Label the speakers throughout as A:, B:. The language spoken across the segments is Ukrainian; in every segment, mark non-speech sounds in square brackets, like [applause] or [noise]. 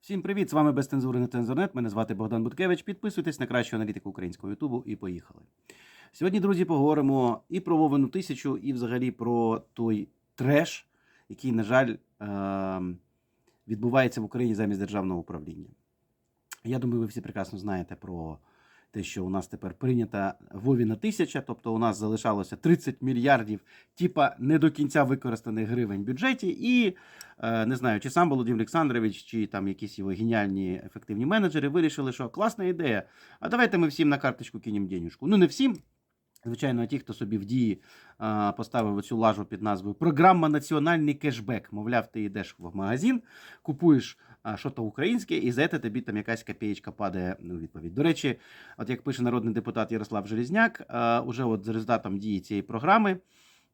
A: Всім привіт! З вами без цензури на цензурнет. Мене звати Богдан Буткевич. Підписуйтесь на кращу аналітику українського Ютубу і поїхали. Сьогодні, друзі, поговоримо і про Вовину тисячу, і взагалі про той треш, який, на жаль, ем, відбувається в Україні замість державного управління. Я думаю, ви всі прекрасно знаєте про те, що у нас тепер прийнята Вовіна тисяча, тобто у нас залишалося 30 мільярдів, типа не до кінця використаних гривень в бюджеті, і е, не знаю, чи сам Володимир Олександрович, чи там якісь його геніальні ефективні менеджери вирішили, що класна ідея. А давайте ми всім на карточку кинемо денюжку. Ну не всім. Звичайно, ті, хто собі в дії поставив оцю лажу під назвою Програма Національний кешбек. Мовляв, ти йдеш в магазин, купуєш що то українське, і за це тобі там якась копієчка падає у відповідь. До речі, от як пише народний депутат Ярослав Желізняк, уже от за результатом дії цієї програми,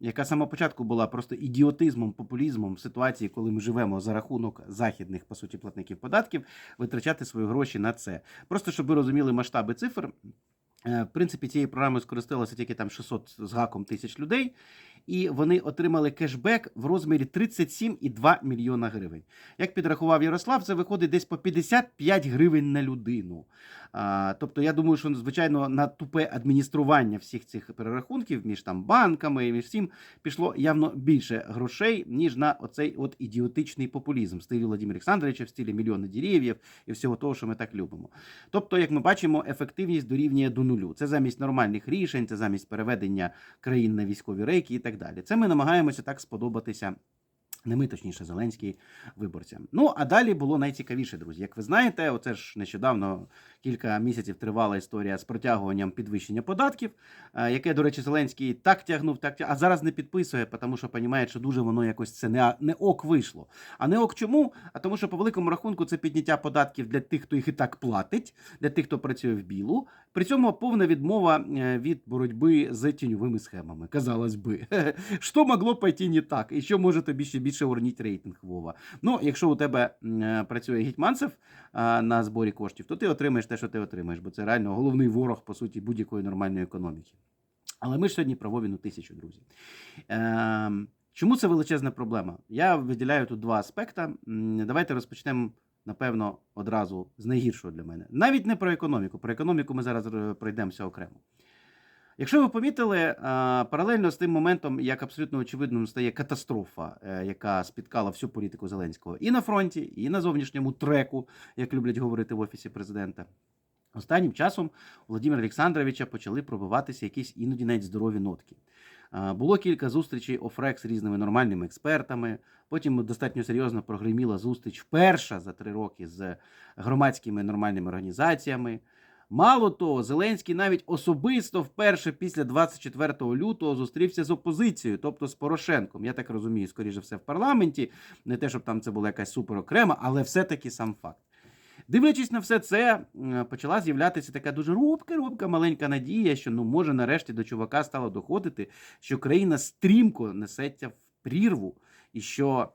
A: яка з самого початку була просто ідіотизмом, популізмом в ситуації, коли ми живемо за рахунок західних, по суті, платників податків, витрачати свої гроші на це. Просто щоб ви розуміли масштаби цифр. Е, В принципі, цією програмою скористалося тільки там 600 з гаком тисяч людей, і вони отримали кешбек в розмірі 37,2 мільйона гривень. Як підрахував Ярослав, це виходить десь по 55 гривень на людину. А, тобто, я думаю, що звичайно на тупе адміністрування всіх цих перерахунків між там банками і між всім пішло явно більше грошей, ніж на оцей от ідіотичний популізм в стилі Владимира Олександровича, в стилі мільйони дерев'їв і всього того, що ми так любимо. Тобто, як ми бачимо, ефективність дорівнює до нулю. Це замість нормальних рішень, це замість переведення країн на військові рейки і так далі. Це ми намагаємося так сподобатися. Не ми, точніше, Зеленський виборцям. Ну а далі було найцікавіше, друзі. Як ви знаєте, оце ж нещодавно кілька місяців тривала історія з протягуванням підвищення податків, е, яке, до речі, Зеленський так тягнув, так тягнув, а зараз не підписує, тому що розуміє, що дуже воно якось це не, не ок вийшло. А не ок чому? А тому, що по великому рахунку це підняття податків для тих, хто їх і так платить, для тих, хто працює в білу. При цьому повна відмова е, від боротьби з тіньовими схемами. Казалось би, [laughs] що могло пойти не так, і що може тобі ще більше уронити рейтинг Вова. Ну, якщо у тебе е, працює гетьманцев на зборі коштів, то ти отримаєш те, що ти отримаєш, бо це реально головний ворог, по суті, будь-якої нормальної економіки. Але ми ж сьогодні про Вовіну тисячу, друзі. Ем, чому це величезна проблема? Я виділяю тут два аспекти. Давайте розпочнемо, напевно, одразу з найгіршого для мене. Навіть не про економіку. Про економіку ми зараз е, пройдемося окремо. Якщо ви помітили, паралельно з тим моментом, як абсолютно очевидним стає катастрофа, е, яка спіткала всю політику Зеленського і на фронті, і на зовнішньому треку, як люблять говорити в офісі президента. Останнім часом у Володимира Олександровича почали пробиватися якісь іноді навіть здорові нотки. Було кілька зустрічей офрек з різними нормальними експертами. Потім достатньо серйозно прогреміла зустріч вперше за три роки з громадськими нормальними організаціями. Мало того, Зеленський навіть особисто вперше після 24 лютого зустрівся з опозицією, тобто з Порошенком. Я так розумію, скоріше все в парламенті. Не те, щоб там це була якась супер окрема, але все-таки сам факт. Дивлячись на все це, почала з'являтися така дуже робка-робка маленька надія, що ну може нарешті до чувака стало доходити, що країна стрімко несеться в прірву, і що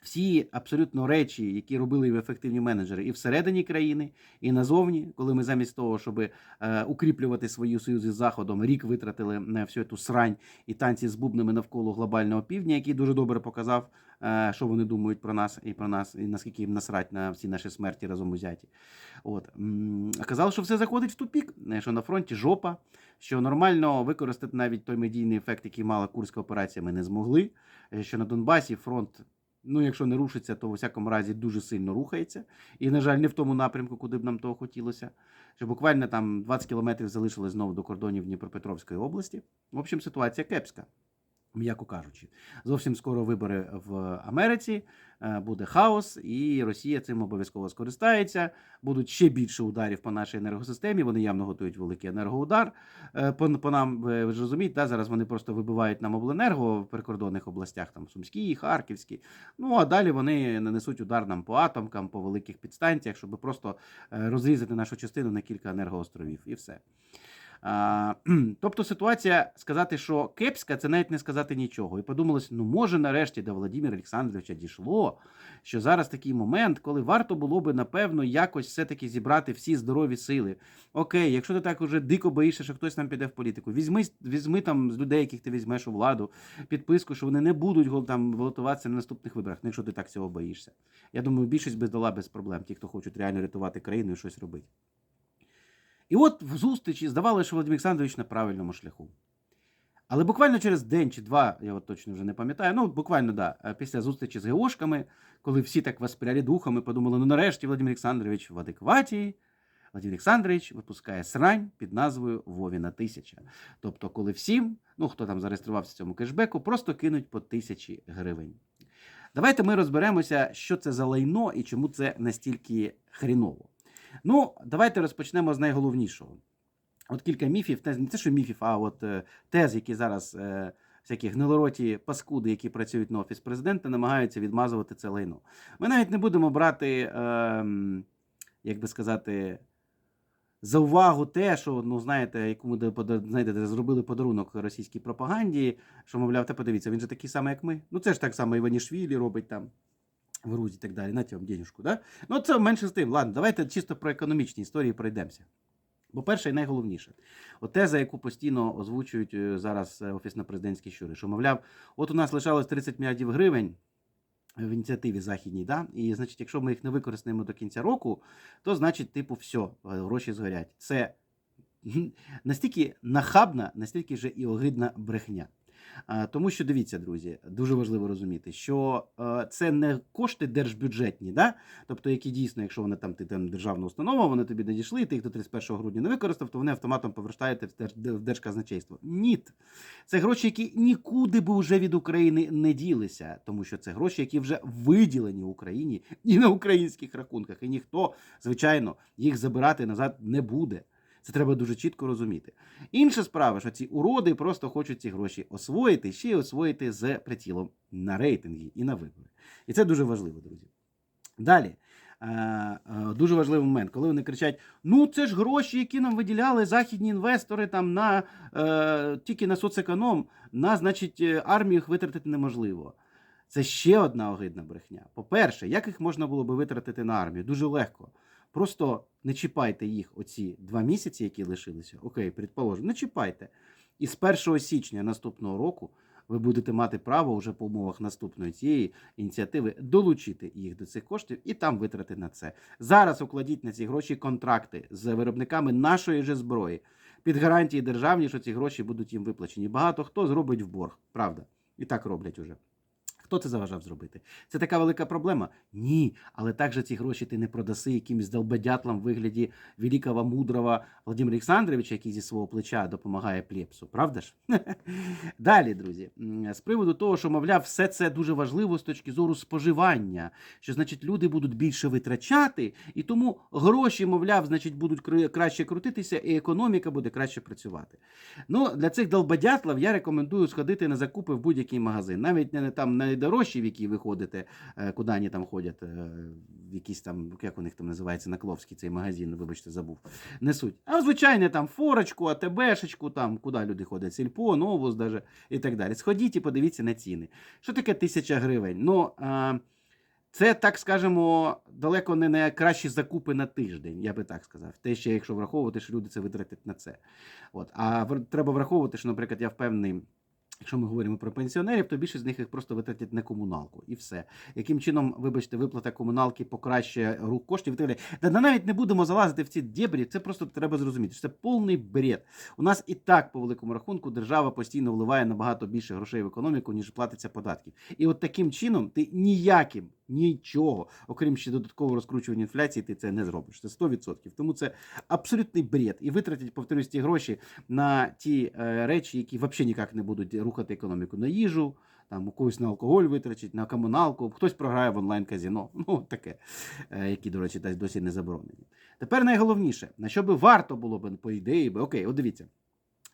A: всі абсолютно речі, які робили ефективні менеджери, і всередині країни, і назовні, коли ми замість того, щоб е, укріплювати свої союзи з заходом, рік витратили на всю цю срань і танці з бубнами навколо глобального півдня, який дуже добре показав, е, що вони думають про нас і про нас, і наскільки їм насрать на всі наші смерті разом узяті. От М, оказалось, що все заходить в тупік, що на фронті жопа, що нормально використати навіть той медійний ефект, який мала курська операція, ми не змогли. е, Що на Донбасі фронт. Ну, якщо не рушиться, то в усякому разі дуже сильно рухається. І, на жаль, не в тому напрямку, куди б нам того хотілося. Що буквально там 20 кілометрів залишилось знову до кордонів Дніпропетровської області. В общем, ситуація кепська, м'яко кажучи. Зовсім скоро вибори в Америці, е, буде хаос, і Росія цим обов'язково скористається. Будуть ще більше ударів по нашій енергосистемі. Вони явно готують великий енергоудар. Е, По, по нам, ви ж розумієте, да? зараз вони просто вибивають нам обленерго в прикордонних областях, там Сумській, Харківській. Ну а далі вони нанесуть удар нам по атомкам, по великих підстанціях, щоб просто е, розрізати нашу частину на кілька енергоостровів, і все. Тобто ситуація сказати, що кепська, це навіть не сказати нічого. І подумалось, ну може нарешті до Володимира Олександровича дійшло, що зараз такий момент, коли варто було би, напевно, якось все-таки зібрати всі здорові сили. Окей, якщо ти так уже дико боїшся, що хтось нам піде в політику, візьми, візьми там з людей, яких ти візьмеш у владу, підписку, що вони не будуть там балотуватися на наступних виборах, ну, якщо ти так цього боїшся. Я думаю, більшість би здала без проблем, ті, хто хочуть реально рятувати країну і щось робити. І от в зустрічі здавалося, що Володимир Олександрович на правильному шляху. Але буквально через день чи два, я от точно вже не пам'ятаю, ну буквально да, е, після зустрічі з Геошками, коли всі так воспряли духом і подумали, ну нарешті Володимир Олександрович в адекваті, Володимир Олександрович випускає срань під назвою Вовіна тисяча. Тобто, коли всім, ну хто там зареєструвався в цьому кешбеку, просто кинуть по тисячі гривень. Давайте ми розберемося, що це за лайно і чому це настільки хріново. Ну, давайте розпочнемо з найголовнішого. От кілька міфів, не те, що міфів, а от е, тез, які зараз е, всякі гнилороті паскуди, які працюють на офіс президента, намагаються відмазувати це лайно. Ми навіть не будемо брати, ем, як би сказати, за увагу те, що, ну, знаєте, яку ми знаєте, зробили подарунок російській пропаганді, що, мовляв, та подивіться, він же такий самий, як ми. Ну, це ж так само Іванішвілі робить там. В Грузії і так далі, на вам денежку, да? Ну, це менше з тим. Ладно, давайте чисто про економічні історії пройдемося. Бо перше і найголовніше, от теза, яку постійно озвучують е, зараз е, офісно-президентські щури, що, мовляв, от у нас лишалось 30 мільярдів гривень в ініціативі західній, да? і значить, якщо ми їх не використаємо до кінця року, то значить, типу, все, гроші згорять. Це [laughs] настільки нахабна, настільки же і огидна брехня. А, Тому що дивіться, друзі, дуже важливо розуміти, що е, це не кошти держбюджетні, да? тобто які дійсно, якщо вони там ти там державна установа, вони тобі надійшли, ти їх до 31 грудня не використав, то вони автоматом повертаєте в держказначейство. Ні. Це гроші, які нікуди би вже від України не ділися, тому що це гроші, які вже виділені Україні і на українських рахунках, і ніхто, звичайно, їх забирати назад не буде. Це треба дуже чітко розуміти. Інша справа, що ці уроди просто хочуть ці гроші освоїти, ще й освоїти з прицілом на рейтинги і на вибори. І це дуже важливо, друзі. Далі. е, е, Дуже важливий момент, коли вони кричать: ну це ж гроші, які нам виділяли західні інвестори там на е, тільки на соцеконом, на значить е, армію їх витратити неможливо. Це ще одна огидна брехня. По-перше, як їх можна було би витратити на армію? Дуже легко. Просто не чіпайте їх оці два місяці, які лишилися. Окей, предположимо, не чіпайте. І з 1 січня наступного року ви будете мати право вже по умовах наступної цієї ініціативи долучити їх до цих коштів і там витратити на це. Зараз укладіть на ці гроші контракти з виробниками нашої же зброї під гарантії державні, що ці гроші будуть їм виплачені. Багато хто зробить в борг, правда, і так роблять уже. Хто це заважав зробити? Це така велика проблема? Ні. Але так же ці гроші ти не продаси якимось долбодятлам в вигляді великого мудрого Володимира Олександровича, який зі свого плеча допомагає плепсу. Правда ж? [laughs] Далі, друзі, з приводу того, що, мовляв, все це дуже важливо з точки зору споживання, що значить люди будуть більше витрачати, і тому гроші, мовляв, значить, будуть краще крутитися, і економіка буде краще працювати. Ну, для цих долбодятлів я рекомендую сходити на закупи в будь-який магазин. Навіть не там найдорожчі, в які ви ходите, е, куди вони там ходять, е, в якісь там, як у них там називається, Накловський цей магазин, вибачте, забув. Несуть. А звичайно, там форочку, АТБшечку, там, куди люди ходять, сільпо, новус даже, і так далі. Сходіть і подивіться на ціни. Що таке тисяча гривень? Ну, а, це, так скажемо, далеко не найкращі закупи на тиждень, я би так сказав. Те ще, якщо враховувати, що люди це витратять на це. От. А треба враховувати, що, наприклад, я впевнений. Якщо ми говоримо про пенсіонерів, то більшість з них їх просто витратять на комуналку і все. Яким чином, вибачте, виплата комуналки покращує рух коштів і так далі. Та навіть не будемо залазити в ці дебрі, це просто треба зрозуміти. Це повний бред. У нас і так, по великому рахунку, держава постійно вливає набагато більше грошей в економіку, ніж платиться податків. І от таким чином ти ніяким, нічого, окрім ще додаткового розкручування інфляції, ти це не зробиш. Це 100%. Тому це абсолютний бред. І витратять, повторюсь, ті гроші на ті е, речі, які взагалі ніяк не будуть рухати економіку на їжу. Там у когось на алкоголь витрачить, на комуналку, хтось програє в онлайн-казіно. [laughs] Ну, таке, е, які, до речі, досі не заборонені. Тепер найголовніше, на що би варто було б, по ідеї, би, окей, от дивіться.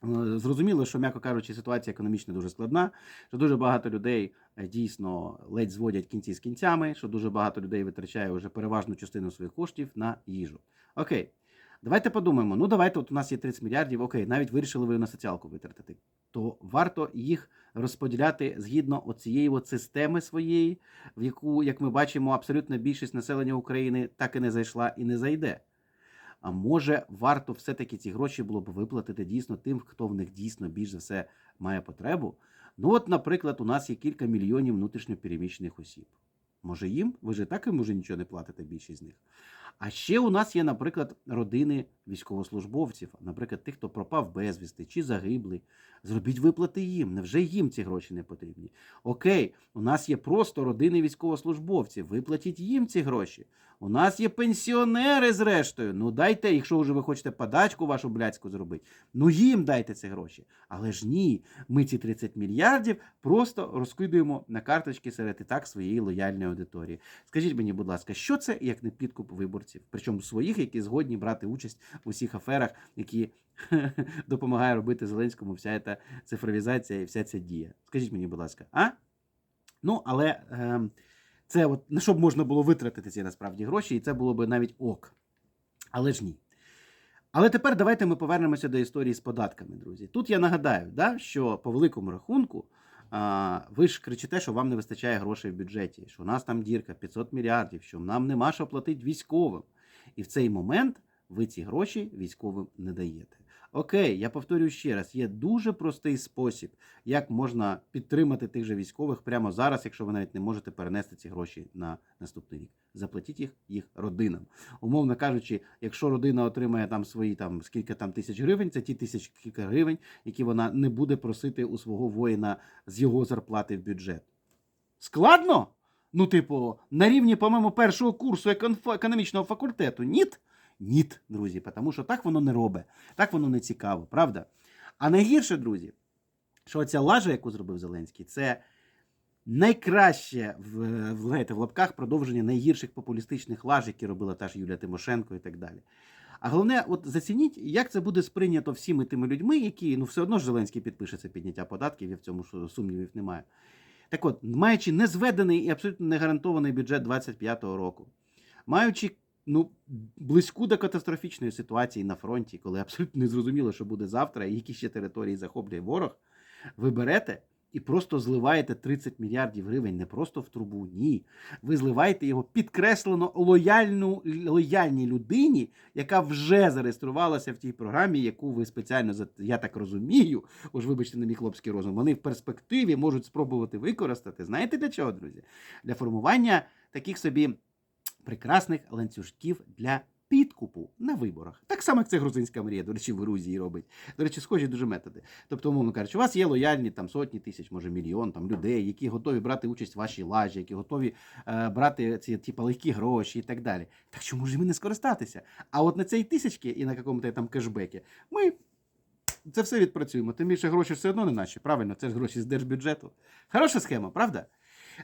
A: Е, Зрозуміло, що, м'яко кажучи, ситуація економічна дуже складна, що дуже багато людей е, дійсно ледь зводять кінці з кінцями, що дуже багато людей витрачає вже переважну частину своїх коштів на їжу. Окей. Давайте подумаємо. Ну, давайте, от у нас є 30 мільярдів, окей, навіть вирішили ви на соціалку витратити. То варто їх розподіляти згідно оцієї от системи своєї, в яку, як ми бачимо, абсолютна більшість населення України так і не зайшла і не зайде. А може, варто все-таки ці гроші було б виплатити дійсно тим, хто в них дійсно більш за все має потребу. Ну, от, наприклад, у нас є кілька мільйонів внутрішньопереміщених осіб. Може їм? Ви ж так і може нічого не платите більшість з них. А ще у нас є, наприклад, родини військовослужбовців, наприклад, тих, хто пропав безвісти чи загиблий. Зробіть виплати їм. Невже їм ці гроші не потрібні? Окей, у нас є просто родини військовослужбовців. Виплатіть їм ці гроші. У нас є пенсіонери, зрештою. Ну дайте, якщо вже ви хочете подачку вашу блядську зробити, ну їм дайте ці гроші. Але ж ні, ми ці 30 мільярдів просто розкидуємо на карточки серед і так своєї лояльної аудиторії. Скажіть мені, будь ласка, що це як не підкуп виборців? Причому своїх, які згодні брати участь у всіх аферах, які [laughs] допомагає робити Зеленському вся ця цифровізація і вся ця дія. Скажіть мені, будь ласка, а? Ну, але е, це от на що б можна було витратити ці насправді гроші, і це було б навіть ок. Але ж ні. Але тепер давайте ми повернемося до історії з податками, друзі. Тут я нагадаю, да, що по великому рахунку ви ж кричите, що вам не вистачає грошей в бюджеті, що у нас там дірка 500 мільярдів, що нам нема що платити військовим. І в цей момент ви ці гроші військовим не даєте. Окей, я повторюю ще раз: є дуже простий спосіб, як можна підтримати тих же військових прямо зараз, якщо ви навіть не можете перенести ці гроші на наступний рік. Заплатіть їх їх родинам. Умовно кажучи, якщо родина отримає там свої там скільки там тисяч гривень, це ті тисяч кілька гривень, які вона не буде просити у свого воїна з його зарплати в бюджет. Складно? Ну, типу, на рівні, по-моєму, першого курсу економічного факультету. Ніт? Ніт, друзі, тому що так воно не робить, так воно не цікаво, правда? А найгірше, друзі, що ця лажа, яку зробив Зеленський, це найкраще в, в, знаєте, в лапках продовження найгірших популістичних лаж, які робила та ж Юлія Тимошенко і так далі. А головне, от зацініть, як це буде сприйнято всіми тими людьми, які ну все одно ж Зеленський підпише підняття податків, я в цьому су- сумнівів немає. Так от, маючи незведений і абсолютно не гарантований бюджет 25-го року, маючи ну, близьку до катастрофічної ситуації на фронті, коли абсолютно не зрозуміло, що буде завтра, і які ще території захоплює ворог, ви берете і просто зливаєте 30 мільярдів гривень не просто в трубу, ні. Ви зливаєте його підкреслено лояльну, лояльній людині, яка вже зареєструвалася в тій програмі, яку ви спеціально, я так розумію, уж вибачте на мій хлопський розум, вони в перспективі можуть спробувати використати. Знаєте для чого, друзі? Для формування таких собі прекрасних ланцюжків для підкупу на виборах. Так само, як це грузинська мрія, до речі, в Грузії робить. До речі, схожі дуже методи. Тобто, умовно кажучи, у вас є лояльні там сотні тисяч, може мільйон там людей, які готові брати участь в вашій лажі, які готові е, брати ці типу, легкі гроші і так далі. Так чому ж їм не скористатися? А от на цій тисячці і на якомусь там кешбекі ми. Це все відпрацюємо. Тим більше гроші все одно не наші. Правильно, це ж гроші з держбюджету. Хороша схема, правда?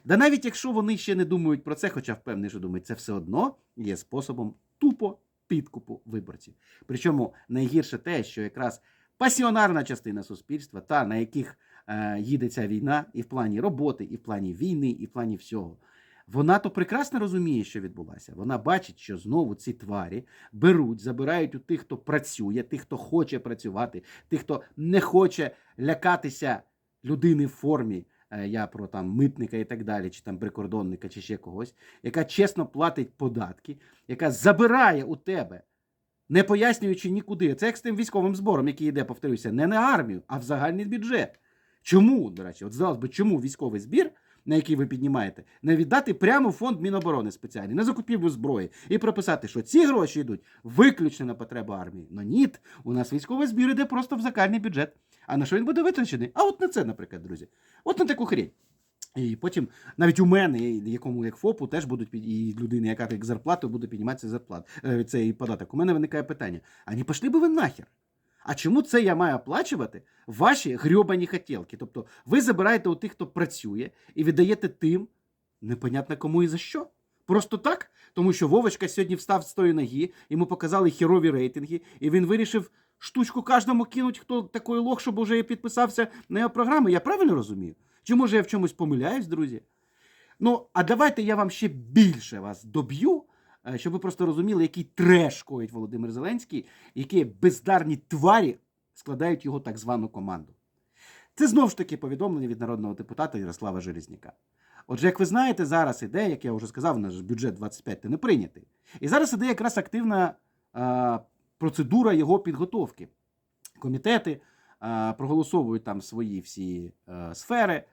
A: Да навіть якщо вони ще не думають про це, хоча впевнений, що думають, це все одно є способом тупо підкупу виборців. Причому найгірше те, що якраз пасіонарна частина суспільства, та на яких е, їде ця війна, і в плані роботи, і в плані війни, і в плані всього. Вона то прекрасно розуміє, що відбулося. Вона бачить, що знову ці тварі беруть, забирають у тих, хто працює, тих, хто хоче працювати, тих, хто не хоче лякатися людини в формі. Е, Я про там митника і так далі, чи там прикордонника, чи ще когось, яка чесно платить податки, яка забирає у тебе, не пояснюючи нікуди. Це як з тим військовим збором, який йде, повторюся, не на армію, а в загальний бюджет. Чому, до речі, от здалось би, чому військовий збір, на який ви піднімаєте, не віддати прямо фонд Міноборони спеціальний, на закупівлю зброї, і прописати, що ці гроші йдуть виключно на потреби армії. Ну ні, у нас військовий збір іде просто в загальний бюджет. А на що він буде витрачений? А от на це, наприклад, друзі. От на таку хрень. І потім навіть у мене, якому як ФОПу, теж будуть під і людина, яка як зарплату буде підніматися зарплат, е, цей податок. У мене виникає питання: а не пішли би ви нахер? А чому це я маю оплачувати ваші грьобані хотілки? Тобто ви забираєте у тих, хто працює, і віддаєте тим, непонятно кому і за що. Просто так, тому що Вовочка сьогодні встав з тої ноги, йому показали херові рейтинги, і він вирішив штучку кожному кинуть, хто такий лох, щоб уже підписався на його програму. Я правильно розумію? Чи може я в чомусь помиляюсь, друзі? Ну, а давайте я вам ще більше вас доб'ю е, щоб ви просто розуміли, який треш коїть Володимир Зеленський, які бездарні тварі складають його так звану команду. Це знову ж таки повідомлення від народного депутата Ярослава Железняка. Отже, як ви знаєте, зараз іде, як я вже сказав, наш бюджет 25 не прийнятий. І зараз іде якраз активна а, процедура його підготовки. Комітети а, проголосовують там свої всі а, сфери,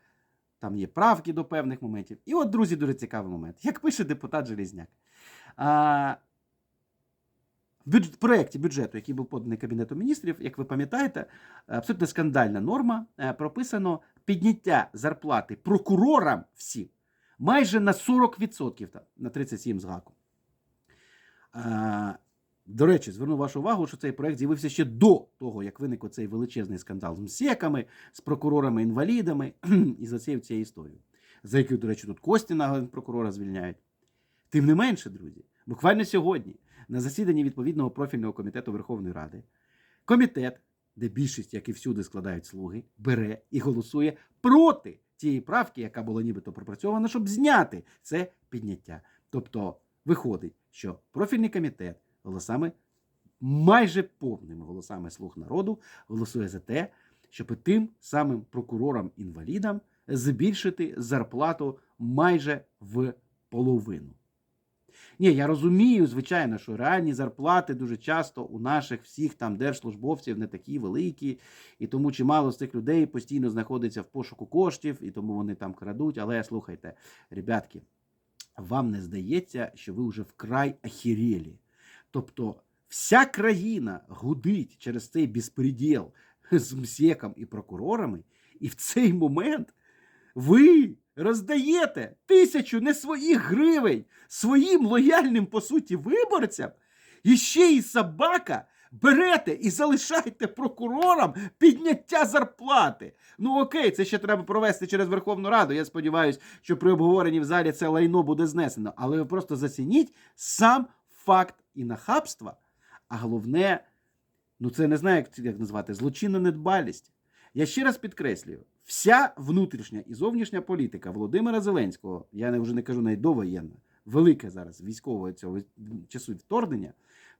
A: там є правки до певних моментів. І от, друзі, дуже цікавий момент. Як пише депутат Железняк. А, в проєкті бюджету, який був поданий Кабінетом міністрів, як ви пам'ятаєте, абсолютно скандальна норма е, прописано підняття зарплати прокурорам всім майже на 40%, там, на 37 з гаком. До речі, зверну вашу увагу, що цей проект з'явився ще до того, як виник оцей величезний скандал з МСЕКами, з прокурорами-інвалідами [clears throat] і за цією цією історією, за яку, до речі, тут Костіна прокурора звільняють. Тим не менше, друзі, буквально сьогодні на засіданні відповідного профільного комітету Верховної Ради комітет, де більшість, як і всюди, складають слуги, бере і голосує проти тієї правки, яка була нібито пропрацьована, щоб зняти це підняття. Тобто виходить, що профільний комітет голосами, майже повними голосами слуг народу, голосує за те, щоб тим самим прокурорам-інвалідам збільшити зарплату майже в половину. Ні, я розумію, звичайно, що реальні зарплати дуже часто у наших всіх там держслужбовців не такі великі, і тому чимало з цих людей постійно знаходиться в пошуку коштів, і тому вони там крадуть. Але слухайте, ребятки, вам не здається, що ви вже вкрай ахірєлі. Тобто вся країна гудить через цей безпреділ з МСЕКом і прокурорами, і в цей момент ви роздаєте тисячу не своїх гривень своїм лояльним, по суті, виборцям, і ще й собака берете і залишаєте прокурорам підняття зарплати. Ну окей, це ще треба провести через Верховну Раду. Я сподіваюся, що при обговоренні в залі це лайно буде знесено. Але ви просто зацініть сам факт і нахабства, а головне, ну це не знаю, як назвати, злочинна недбалість. Я ще раз підкреслюю: вся внутрішня і зовнішня політика Володимира Зеленського, я вже не кажу навіть довоєнна, велике зараз військового цього часу вторгнення,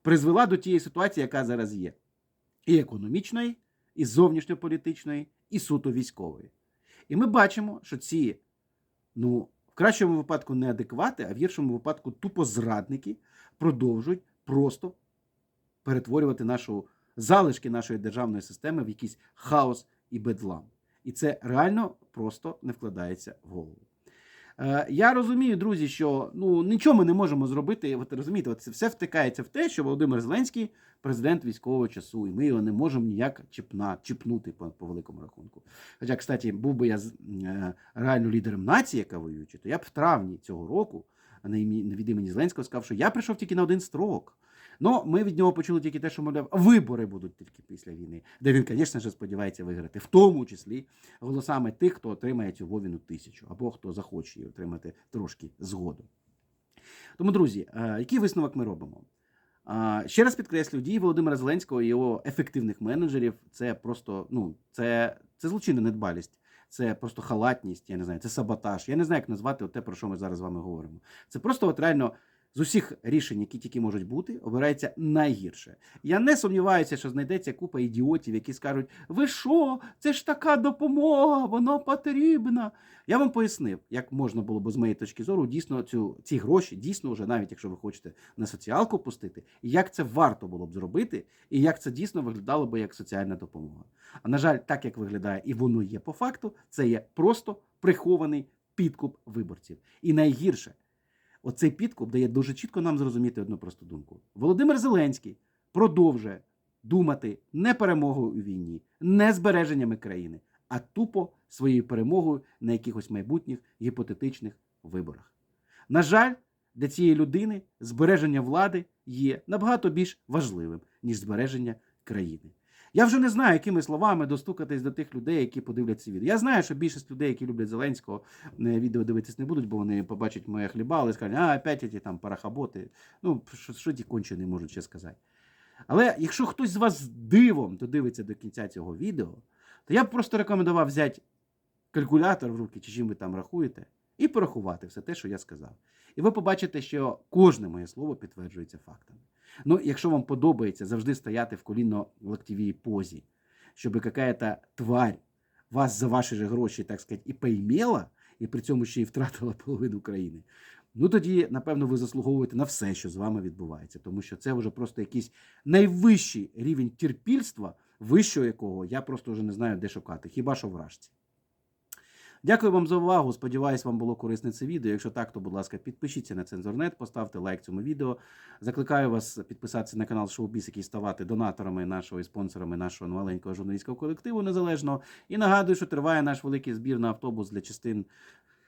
A: призвела до тієї ситуації, яка зараз є. І економічної, і зовнішньополітичної, і суто військової. І ми бачимо, що ці, ну, в кращому випадку неадеквати, а в гіршому випадку тупо зрадники продовжують просто перетворювати нашу залишки нашої державної системи в якийсь хаос і бедлам. І це реально просто не вкладається в голову. Е, я розумію, друзі, що ну нічого ми не можемо зробити. От розумієте, от це все втикається в те, що Володимир Зеленський президент військового часу, і ми його не можемо ніяк чіпна, чіпнути по, по великому рахунку. Хоча, кстати, був би я е, реально лідером нації, яка воюючи, то я б в травні цього року від імені Зеленського сказав, що я прийшов тільки на один строк. Ну, ми від нього почули тільки те, що мовляв, вибори будуть тільки після війни, де він, звісно ж, сподівається виграти, в тому числі голосами тих, хто отримає цю Вовіну тисячу, або хто захоче її отримати трошки згодом. Тому, друзі, е, який висновок ми робимо? Ще раз підкреслюю, дії Володимира Зеленського і його ефективних менеджерів це просто ну, це, це злочинна недбалість. Це просто халатність, я не знаю, це саботаж. Я не знаю, як назвати те, про що ми зараз з вами говоримо. Це просто от реально з усіх рішень, які тільки можуть бути, обирається найгірше. Я не сумніваюся, що знайдеться купа ідіотів, які скажуть: ви що, це ж така допомога, воно потрібна. Я вам пояснив, як можна було б з моєї точки зору дійсно цю ці гроші, дійсно, вже навіть якщо ви хочете на соціалку пустити, як це варто було б зробити, і як це дійсно виглядало б як соціальна допомога. А на жаль, так як виглядає, і воно є по факту, це є просто прихований підкуп виборців. І найгірше. Оцей підкуп дає дуже чітко нам зрозуміти одну просту думку. Володимир Зеленський продовжує думати не перемогою у війні, не збереженнями країни, а тупо своєю перемогою на якихось майбутніх гіпотетичних виборах. На жаль, для цієї людини збереження влади є набагато більш важливим, ніж збереження країни. Я вже не знаю, якими словами достукатись до тих людей, які подивляться відео. Я знаю, що більшість людей, які люблять Зеленського, е, відео дивитись не будуть, бо вони побачать моє хліба, але скажуть, а опять ті там парахаботи. Ну, що, що ті кончені можуть ще сказати. Але якщо хтось з вас дивом додивиться до кінця цього відео, то я б просто рекомендував взяти калькулятор в руки, чи чим ви там рахуєте, і порахувати все те, що я сказав. І ви побачите, що кожне моє слово підтверджується фактами. Ну, якщо вам подобається завжди стояти в коліно локтєвій позі, щоб якась тварь вас за ваші же гроші, так сказати, і поймела, і при цьому ще й втратила половину країни. Ну тоді, напевно, ви заслуговуєте на все, що з вами відбувається, тому що це вже просто якийсь найвищий рівень терпільства, вищого якого я просто вже не знаю, де шукати. Хіба що вражці. Дякую вам за увагу. Сподіваюсь, вам було корисне це відео. Якщо так, то, будь ласка, підпишіться на Цензорнет, поставте лайк цьому відео. Закликаю вас підписатися на канал Шоубіс, який ставати донаторами нашого і спонсорами нашого маленького журналістського колективу незалежного. І нагадую, що триває наш великий збір на автобус для частин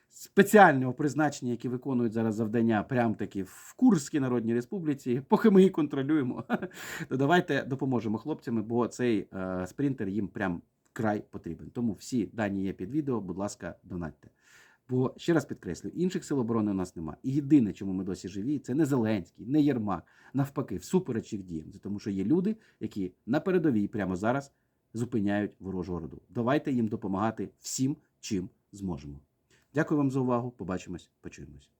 A: спеціального призначення, які виконують зараз завдання прям таки в Курській Народній Республіці, поки ми її контролюємо. [laughs] То давайте допоможемо хлопцям, бо цей е, спринтер їм прям край потрібен. Тому всі дані є під відео, будь ласка, донатьте. Бо ще раз підкреслюю, інших сил оборони у нас немає. І єдине, чому ми досі живі, це не Зеленський, не Єрмак. Навпаки, всупереч їх діям. Тому що є люди, які на передовій прямо зараз зупиняють ворожу орду. Давайте їм допомагати всім, чим зможемо. Дякую вам за увагу. Побачимось, почуємось.